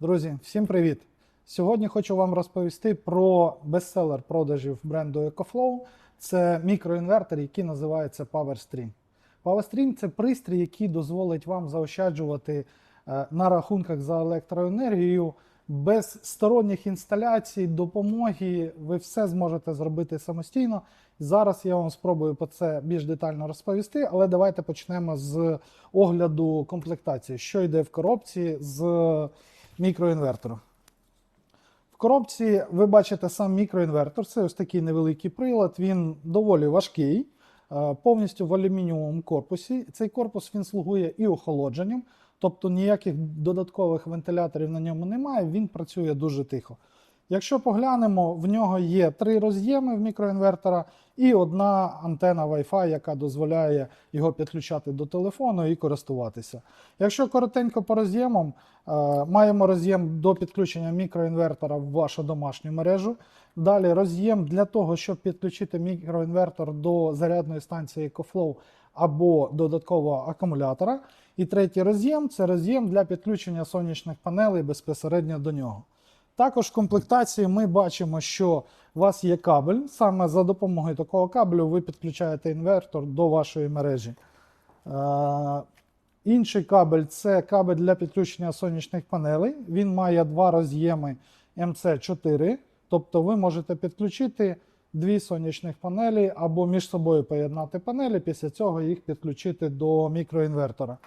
Друзі, всім привіт! Сьогодні хочу вам розповісти про бестселер продажів бренду EcoFlow. Це мікроінвертор, який називається PowerStream. PowerStream це пристрій, який дозволить вам заощаджувати е, на рахунках за електроенергію без сторонніх інсталяцій, допомоги. Ви все зможете зробити самостійно. Зараз я вам спробую про це більш детально розповісти, але давайте почнемо з огляду комплектації, що йде в коробці з мікроінвертору. В коробці ви бачите сам мікроінвертор. Це ось такий невеликий прилад. Він доволі важкий, е, повністю в алюмінієвому корпусі. Цей корпус він слугує і охолодженням, тобто ніяких додаткових вентиляторів на ньому немає. Він працює дуже тихо. Якщо поглянемо, в нього є три роз'єми в мікроінвертора і одна антена Wi-Fi, яка дозволяє його підключати до телефону і користуватися. Якщо коротенько по роз'ємам, е, маємо роз'єм до підключення мікроінвертора в вашу домашню мережу. Далі роз'єм для того, щоб підключити мікроінвертор до зарядної станції EcoFlow або додаткового акумулятора. І третій роз'єм це роз'єм для підключення сонячних панелей безпосередньо до нього. Також в комплектації ми бачимо, що у вас є кабель. Саме за допомогою такого кабелю ви підключаєте інвертор до вашої мережі. Е, інший кабель це кабель для підключення сонячних панелей. Він має два роз'єми MC4, тобто ви можете підключити дві сонячних панелі або між собою поєднати панелі, після цього їх підключити до мікроінвертора.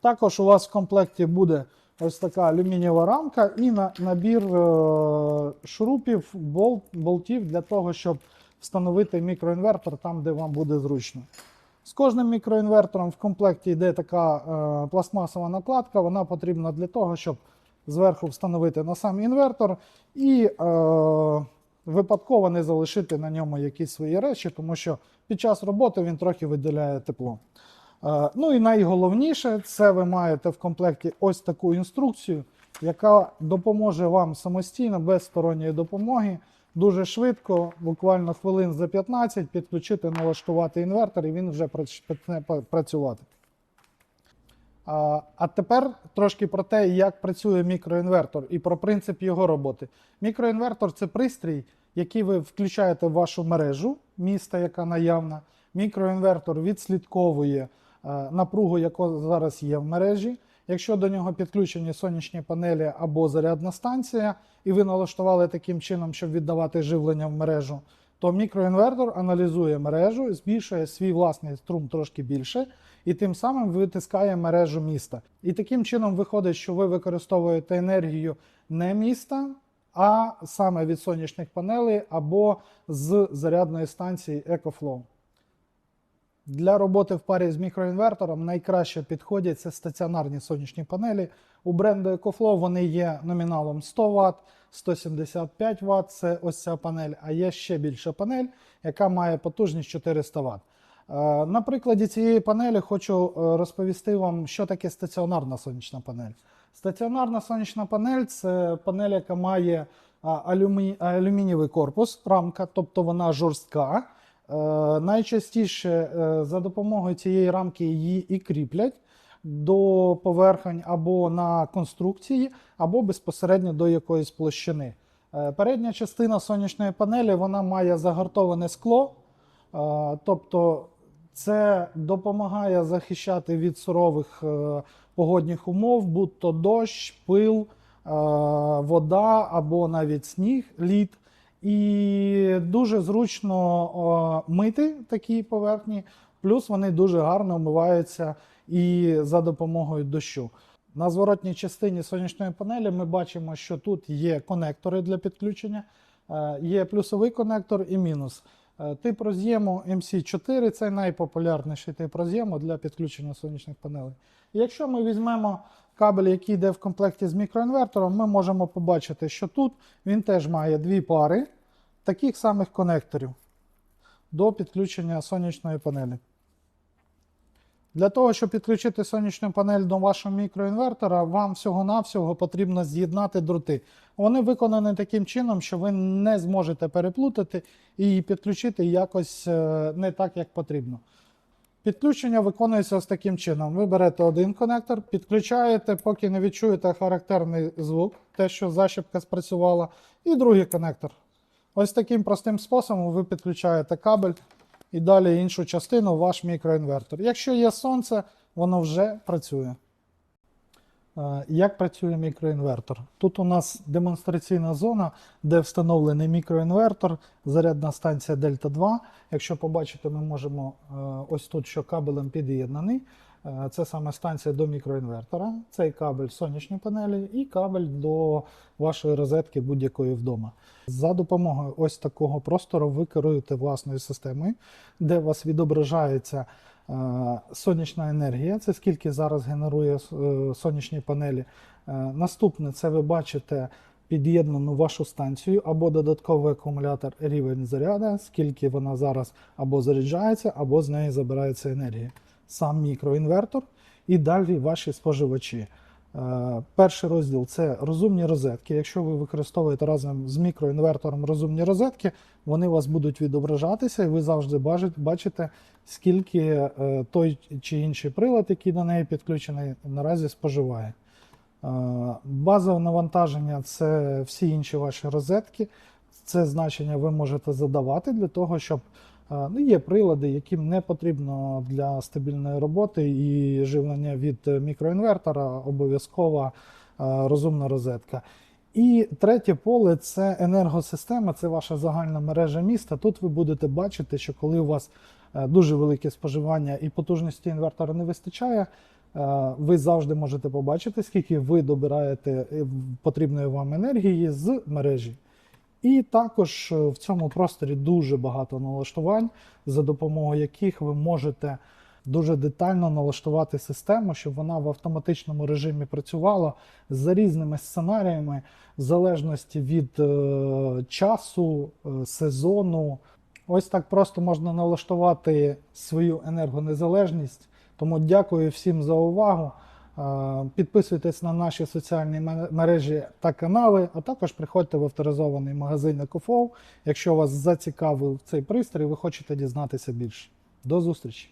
Також у вас в комплекті буде ось така алюмінієва рамка і на, набір е, шурупів, бол, болтів для того, щоб встановити мікроінвертор там, де вам буде зручно. З кожним мікроінвертором в комплекті йде така е, пластмасова накладка. Вона потрібна для того, щоб зверху встановити на сам інвертор і е, випадково не залишити на ньому якісь свої речі, тому що під час роботи він трохи виділяє тепло. Е, Ну і найголовніше, це ви маєте в комплекті ось таку інструкцію, яка допоможе вам самостійно, без сторонньої допомоги, дуже швидко, буквально хвилин за 15, підключити, налаштувати інвертор, і він вже почне працювати. А тепер трошки про те, як працює мікроінвертор і про принцип його роботи. Мікроінвертор це пристрій, який ви включаєте в вашу мережу міста, яка наявна. Мікроінвертор відслідковує напругу, яка зараз є в мережі. Якщо до нього підключені сонячні панелі або зарядна станція, і ви налаштували таким чином, щоб віддавати живлення в мережу, то мікроінвертор аналізує мережу, збільшує свій власний струм трошки більше, і тим самим витискає мережу міста. І таким чином виходить, що ви використовуєте енергію не міста, а саме від сонячних панелей або з зарядної станції EcoFlow. Для роботи в парі з мікроінвертором найкраще підходять це стаціонарні сонячні панелі. У бренду EcoFlow вони є номіналом 100 Вт, 175 Вт це ось ця панель, а є ще більша панель, яка має потужність 400 Вт. Е, На прикладі цієї панелі хочу е, розповісти вам, що таке стаціонарна сонячна панель. Стаціонарна сонячна панель це панель, яка має алюмі... алюмінієвий корпус, рамка, тобто вона жорстка. Е, Найчастіше е, за допомогою цієї рамки її і кріплять до поверхень або на конструкції, або безпосередньо до якоїсь площини. Е, Передня частина сонячної панелі вона має загартоване скло, тобто це допомагає захищати від сурових погодних умов, будь то дощ, пил, вода або навіть сніг, лід. І дуже зручно мити такі поверхні, плюс вони дуже гарно вмиваються і за допомогою дощу. На зворотній частині сонячної панелі ми бачимо, що тут є конектори для підключення, е, є плюсовий конектор і мінус. Е, Тип роз'єму MC4 це найпопулярніший тип роз'єму для підключення сонячних панелей. Якщо ми візьмемо кабель, який йде в комплекті з мікроінвертором, ми можемо побачити, що тут він теж має дві пари таких самих конекторів до підключення сонячної панелі. Для того, щоб підключити сонячну панель до вашого мікроінвертора, вам всього-навсього потрібно з'єднати дроти. Вони виконані таким чином, що ви не зможете переплутати і підключити якось е, не так, як потрібно. Підключення виконується ось таким чином. Ви берете один конектор, підключаєте, поки не відчуєте характерний звук, те, що защіпка спрацювала, і другий конектор. Ось таким простим способом ви підключаєте кабель і далі іншу частину ваш мікроінвертор. Якщо є сонце, воно вже працює. Е, Як працює мікроінвертор? Тут у нас демонстраційна зона, де встановлений мікроінвертор, зарядна станція Дельта 2. Якщо побачите, ми можемо е, ось тут, що кабелем під'єднаний. Е, Це саме станція до мікроінвертора. Цей кабель сонячні панелі і кабель до вашої розетки будь-якої вдома. За допомогою ось такого простору ви керуєте власною системою, де у вас відображається е, сонячна енергія. Це скільки зараз генерує е, сонячні панелі. Наступне це ви бачите під'єднану вашу станцію або додатковий акумулятор рівень заряду, скільки вона зараз або заряджається, або з неї забирається енергія. Сам мікроінвертор і далі ваші споживачі. Е, Перший розділ це розумні розетки. Якщо ви використовуєте разом з мікроінвертором розумні розетки, вони у вас будуть відображатися, і ви завжди бачите, скільки е, той чи інший прилад, який до неї підключений, наразі споживає. Е, Базове навантаження це всі інші ваші розетки. Це значення ви можете задавати для того, щоб ну, є прилади, яким не потрібно для стабільної роботи і живлення від е, мікроінвертора обов'язкова е, розумна розетка. І третє поле це енергосистема, це ваша загальна мережа міста. Тут ви будете бачити, що коли у вас е, дуже велике споживання і потужності інвертора не вистачає, ви завжди можете побачити, скільки ви добираєте потрібної вам енергії з мережі. І також е, в цьому просторі дуже багато налаштувань, за допомогою яких ви можете дуже детально налаштувати систему, щоб вона в автоматичному режимі працювала за різними сценаріями, в залежності від е, часу, е, сезону. Ось так просто можна налаштувати свою енергонезалежність. Тому дякую всім за увагу. Підписуйтесь на наші соціальні мережі та канали, а також приходьте в авторизований магазин Екофоу, якщо вас зацікавив цей пристрій, ви хочете дізнатися більше. До зустрічі!